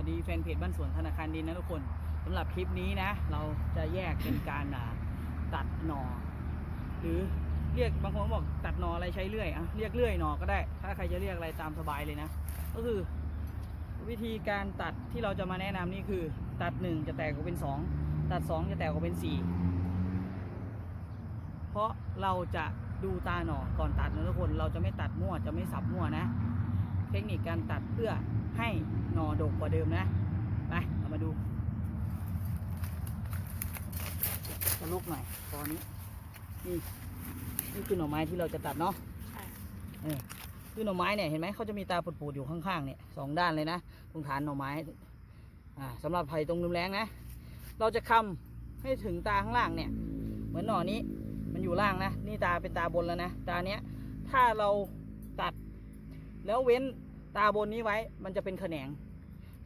วัสดีแฟนเพจบ้านสวนธนาคารดินนะทุกคนสำหรับคลิปนี้นะ เราจะแยกเป็นการตัดหนอหรือเรียกบางคนบอกตัดหนออะไรใช้เลื่อยอะเรียกเลื่อยหนอก็ได้ ถ้าใครจะเรียกอะไรตามสบายเลยนะ ก็คือ วิธีการตัดที่เราจะมาแนะนำนี่คือ ตัดหนึ่งจะแตกออกเป็นสองตัดสองจะแตกออกเป็นสี่เพราะเราจะดูตาหนอก่อนตัดนะทุกคน เราจะไม่ตัดมั่วจะไม่สับมั่วนะ เทคนิคการตัดเพื่อให้หนอ ดกกว่าเดิมนะ ไป เรามาดูจะลุกหน่อยตอนนี้ นี่ นี่คือหน่อไม้ที่เราจะตัดเนาะค่ะเออคือหน่อไม้เนี่ยเห็นไหมเขาจะมีตาปูดๆอยู่ข้างๆเนี่ยสองด้านเลยนะตรงฐานหน่อไม้ อ่าสำหรับไผ่ตรงรุมแรงนะ เราจะคำให้ถึงตาข้างล่างเนี่ย เหมือนหน่อนี้มันอยู่ล่างนะ นี่ตาเป็นตาบนแล้วนะ ตาเนี้ย ถ้าเราตัด แล้วเว้นตาบนนี้ไว้ มันจะเป็นแขนง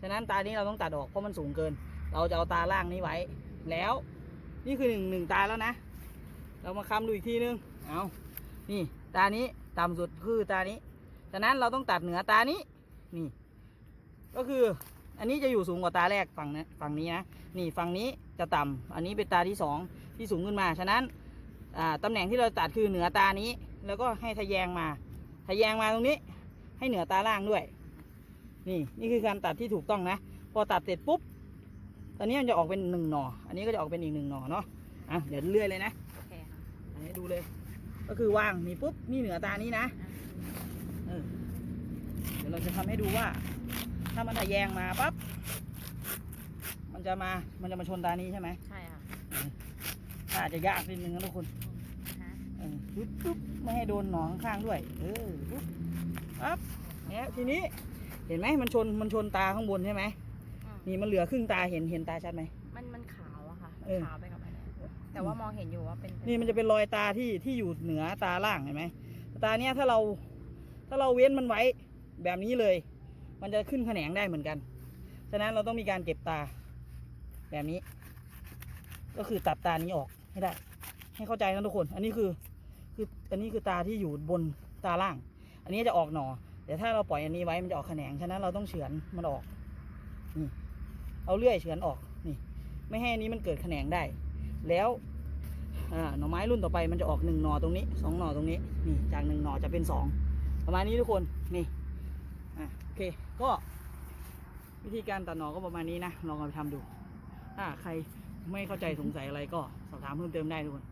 ฉะนั้นตานี้เราต้องตัดออกเพราะมันสูงเกิน เราจะเอาตาล่างนี้ไว้ แล้วนี่คือหนึ่งหนึ่งตาแล้วนะ เรามาคำดูอีกทีนึง เอานี่ตานี้ต่ำสุดคือตานี้ ฉะนั้นเราต้องตัดเหนือตานี้ นี่ ก็คืออันนี้จะอยู่สูงกว่าตาแรกฝั่งนะฝั่งนี้นะ นี่ฝั่งนี้จะต่ำอันนี้เป็นตาที่สองที่สูงขึ้นมา ฉะนั้นอ่าตำแหน่งที่เราตัดคือเหนือตานี้ แล้วก็ให้ทะแยงมา ทะแยงมาตรงนี้ ให้เหนือตาล่างด้วย นี่นี่คือการตัดที่ถูกต้องนะ พอตัดเสร็จปุ๊บ ตอนนี้มันจะออกเป็นหนึ่งหน่อ อันนี้ก็จะออกเป็นอีกหนึ่งหน่อเนาะ อะเดี๋ยวเลื่อยเลยนะ โอเคค่ะ อันนี้ดูเลย ก็คือวางนี่ปุ๊บนี่เหนือตานี้นะเออเดี๋ยวเราจะทำให้ดูว่า ถ้ามันทะแยงมาปั๊บ มันจะมา มันจะมาชนตานี้ใช่ไหมใช่ค่ะถ้าอาจจะยากนิดนึงนะทุกคนฮะเออปุ๊บปุ๊บไม่ให้โดนหนองข้างๆด้วย เออปุ๊บปั๊บเนี่ยทีนี้ เห็นไหมมันชนมันชนตาข้างบนใช่ไหมอืมนี่มันเหลือครึ่งตาเห็นเห็นตาชัดไหม มันมันขาวอะค่ะเออ ขาวไปกับอันเนี้ยแต่ว่ามองเห็นอยู่ว่าเป็นนี่มันจะเป็นรอยตาที่ที่อยู่เหนือตาล่างเห็นไหมตาเนี้ยถ้าเราถ้าเราเว้นมันไว้แบบนี้เลย มันจะขึ้นแขนงได้เหมือนกันฉะนั้นเราต้องมีการเก็บตาแบบนี้ ก็คือตัดตานี้ออกให้ได้ ให้เข้าใจนะทุกคน อันนี้คือคืออันนี้คือตาที่อยู่บนตาล่าง อันนี้จะออกหนอ แต่ถ้าเราปล่อยอันนี้ไว้มันจะออกแขนงฉะนั้นเราต้องเฉือนมันออกนี่เอาเลื่อยเฉือนออกนี่ไม่ให้อันนี้มันเกิดแขนงได้ แล้วหน่อไม้รุ่นต่อไปมันจะออกหนึ่งหน่อตรงนี้สองหน่อตรงนี้นี่จากหนึ่งหน่อจะเป็นสองประมาณนี้ทุกคนนี่อะโอเคก็วิธีการตัดหน่อก็ประมาณนี้นะลองเอาไปทำดูถ้าใครไม่เข้าใจสงสัยอะไรก็สอบถามเพิ่มเติมได้ทุกคน